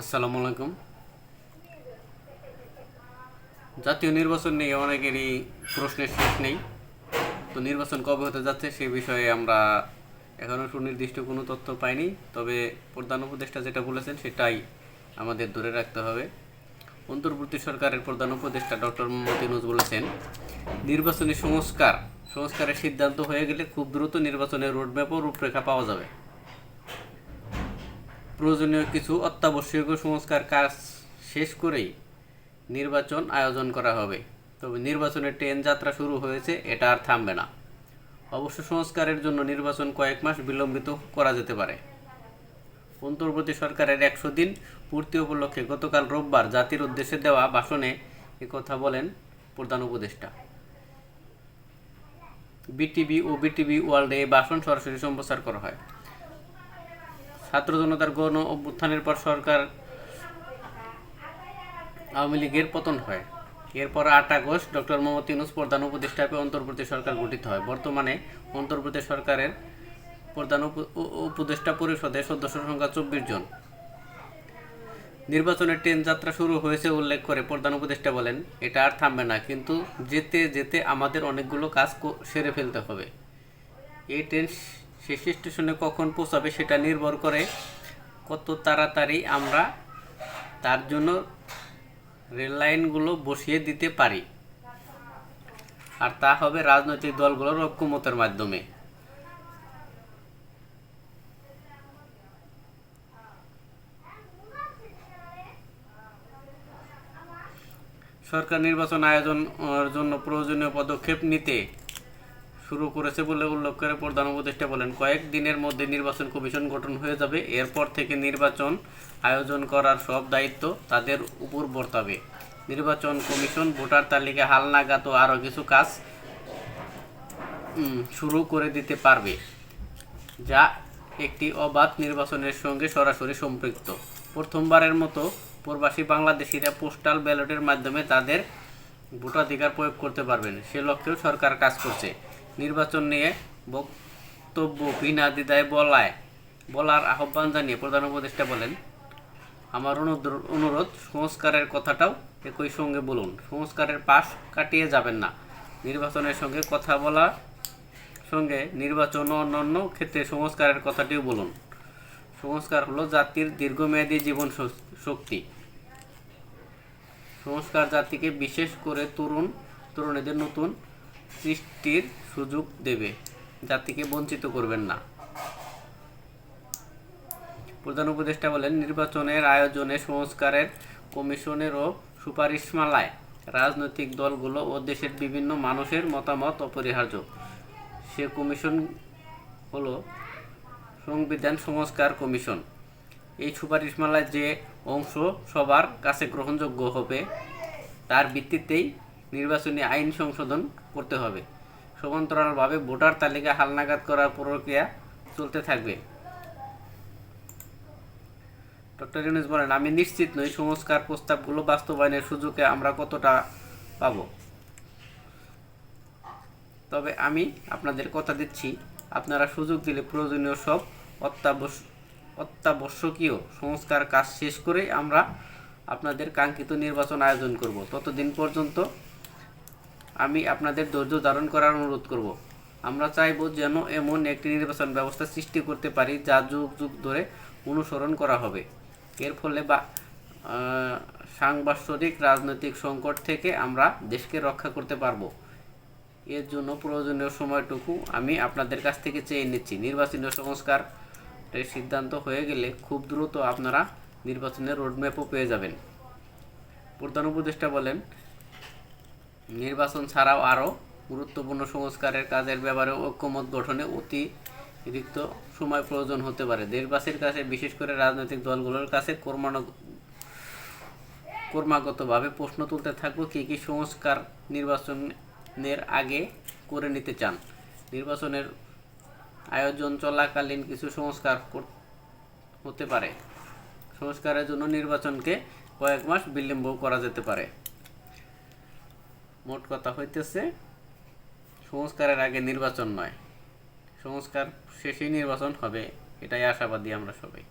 আসসালামু আলাইকুম। জাতীয় নির্বাচন নিয়ে অনেকেরই প্রশ্নের শেষ নেই। তো নির্বাচন কবে হতে যাচ্ছে সে বিষয়ে আমরা এখনও সুনির্দিষ্ট কোনো তথ্য পাইনি। তবে প্রধান উপদেষ্টা যেটা বলেছেন, সেটাই আমাদের ধরে রাখতে হবে। অন্তর্বর্তী সরকারের প্রধান উপদেষ্টা ডক্টর মোহাম্মদ ইউনুস বলেছেন, নির্বাচনী সংস্কার, সংস্কারের সিদ্ধান্ত হয়ে গেলে খুব দ্রুত নির্বাচনের রোডম্যাপ ও রূপরেখা পাওয়া যাবে। প্রয়োজনীয় কিছু অত্যাবশ্যকীয় সংস্কার কাজ শেষ করেই নির্বাচন আয়োজন করা হবে। তবে নির্বাচনের ট্রেন যাত্রা শুরু হয়েছে, এটা আর থামবে না। অবশ্য সংস্কারের জন্য নির্বাচন কয়েক মাস বিলম্বিত করা যেতে পারে। অন্তর্বর্তী সরকারের একশো দিন পূর্তি উপলক্ষে গতকাল রোববার জাতির উদ্দেশ্যে দেওয়া ভাষণে কথা বলেন প্রধান উপদেষ্টা। বিটিভি ও বিটিভি ওয়ার্ল্ডে এই ভাষণ সরাসরি সম্প্রচার করা হয়। ছাত্র জনতার গণ অভ্যুত্থানের পর সরকার আওয়ামী লীগের পতন হয়। এরপর আট আগস্ট ডক্টর মোহাম্মদ ইউনুস প্রধান উপদেষ্টা পেয়ে অন্তর্বর্তী সরকার গঠিত হয়। বর্তমানে অন্তর্বর্তী সরকারের প্রধান উপ- উপদেষ্টা পরিষদের সদস্য সংখ্যা চব্বিশ জন। নির্বাচনের ট্রেন যাত্রা শুরু হয়েছে উল্লেখ করে প্রধান উপদেষ্টা বলেন, এটা আর থামবে না, কিন্তু যেতে যেতে আমাদের অনেকগুলো কাজ সেরে ফেলতে হবে। এই ট্রেন শেষ স্টেশনে কখন পৌঁছাবে সেটা নির্ভর করে কত তাড়াতাড়ি আমরা তার জন্য রেল লাইনগুলো বসিয়ে দিতে পারি। আর তা হবে রাজনৈতিক দলগুলোর ঐক্যমতের মাধ্যমে। সরকার নির্বাচন আয়োজন, জন্য প্রয়োজনীয় পদক্ষেপ নিতে শুরু করেছে বলে উল্লেখ করে প্রধান উপদেষ্টা বলেন, কয়েক দিনের মধ্যে নির্বাচন কমিশন গঠন হয়ে যাবে। এরপর থেকে নির্বাচন আয়োজন করার সব দায়িত্ব তাদের উপর বর্তাবে। নির্বাচন কমিশন ভোটার তালিকা হালনাগাদ ও আরও কিছু কাজ শুরু করে দিতে পারবে, যা একটি অবাধ নির্বাচনের সঙ্গে সরাসরি সম্পৃক্ত। প্রথমবারের মতো প্রবাসী বাংলাদেশিরা পোস্টাল ব্যালটের মাধ্যমে তাদের ভোটাধিকার প্রয়োগ করতে পারবেন। সে লক্ষ্যেও সরকার কাজ করছে। নির্বাচন নিয়ে বক্তব্য বিনা দ্বিধায় বলায়। বলার আহ্বান জানিয়ে প্রধান উপদেষ্টা বলেন, আমার অনুরোধ, সংস্কারের কথাটাও একই সঙ্গে বলুন। সংস্কারের পাশ কাটিয়ে যাবেন না। নির্বাচনের সঙ্গে কথা বলা সঙ্গে নির্বাচন অন্যান্য ক্ষেত্রে সংস্কারের কথাটিও বলুন। সংস্কার হলো জাতির দীর্ঘমেয়াদী জীবন শক্তি। সংস্কার জাতিকে বিশেষ করে তরুণ, তরুণীদের নতুন সৃষ্টির সুযোগ দেবে। জাতিকে বঞ্চিত করবেন না। প্রধান উপদেষ্টা বলেন, নির্বাচনের আয়োজনে সংস্কারের কমিশনেরও সুপারিশমালায় রাজনৈতিক দলগুলো ও দেশের বিভিন্ন মানুষের মতামত অপরিহার্য। সে কমিশন হলো সংবিধান সংস্কার কমিশন। এই সুপারিশমালায় যে অংশ সবার কাছে গ্রহণযোগ্য হবে, তার ভিত্তিতেই নির্বাচনী আইন সংশোধন করতে হবে। সমান্তরালভাবে ভোটার তালিকা হালনাগাদ করার প্রক্রিয়া চলতে থাকবে। ডক্টর ইউনুস বলেন, আমি নিশ্চিত নই সংস্কার প্রস্তাবগুলো বাস্তবায়নের সুযোগে আমরা কতটা পাব। তবে আমি আপনাদের কথা দিচ্ছি, আপনারা সুযোগ দিলে প্রয়োজনীয় সব অত্যাবশ্য অত্যাবশ্যকীয় সংস্কার কাজ শেষ করে আমরা আপনাদের কাঙ্ক্ষিত নির্বাচন আয়োজন করব। ততদিন পর্যন্ত আমি আপনাদের ধৈর্য ধারণ করার অনুরোধ করব। আমরা চাইব যেন এমন একটি নির্বাচন ব্যবস্থা সৃষ্টি করতে পারি যা যুগ যুগ ধরে অনুসরণ করা হবে। এর ফলে বা আহ, সাংবাৎসরিক রাজনৈতিক সংকট থেকে আমরা দেশকে রক্ষা করতে পারব। এর জন্য প্রয়োজনীয় সময়টুকু আমি আপনাদের কাছ থেকে চেয়ে নিচ্ছি। নির্বাচনী সংস্কার সিদ্ধান্ত হয়ে গেলে খুব দ্রুত আপনারা নির্বাচনের রোডম্যাপও পেয়ে যাবেন। প্রধান উপদেষ্টা বলেন নির্বাচন ছাড়াও আরও গুরুত্বপূর্ণ সংস্কারের কাজের ব্যাপারে ঐক্যমত গঠনে অতিরিক্ত সময় প্রয়োজন হতে পারে। দেশবাসীর কাছে, বিশেষ করে রাজনৈতিক দলগুলোর কাছে ক্রমাণ ক্রমাগতভাবে প্রশ্ন তুলতে থাকব, কী কী সংস্কার নির্বাচনের আগে করে নিতে চান? নির্বাচনের আয়োজন চলাকালীন কিছু সংস্কার হতে পারে। সংস্কারের জন্য নির্বাচনকে কয়েক মাস বিলম্ব করা যেতে পারে। মোট কথা হইতেছে, সংস্কারের আগে নির্বাচন নয়। সংস্কার শেষেই নির্বাচন হবে, এটাই আশাবাদী আমরা সবাই।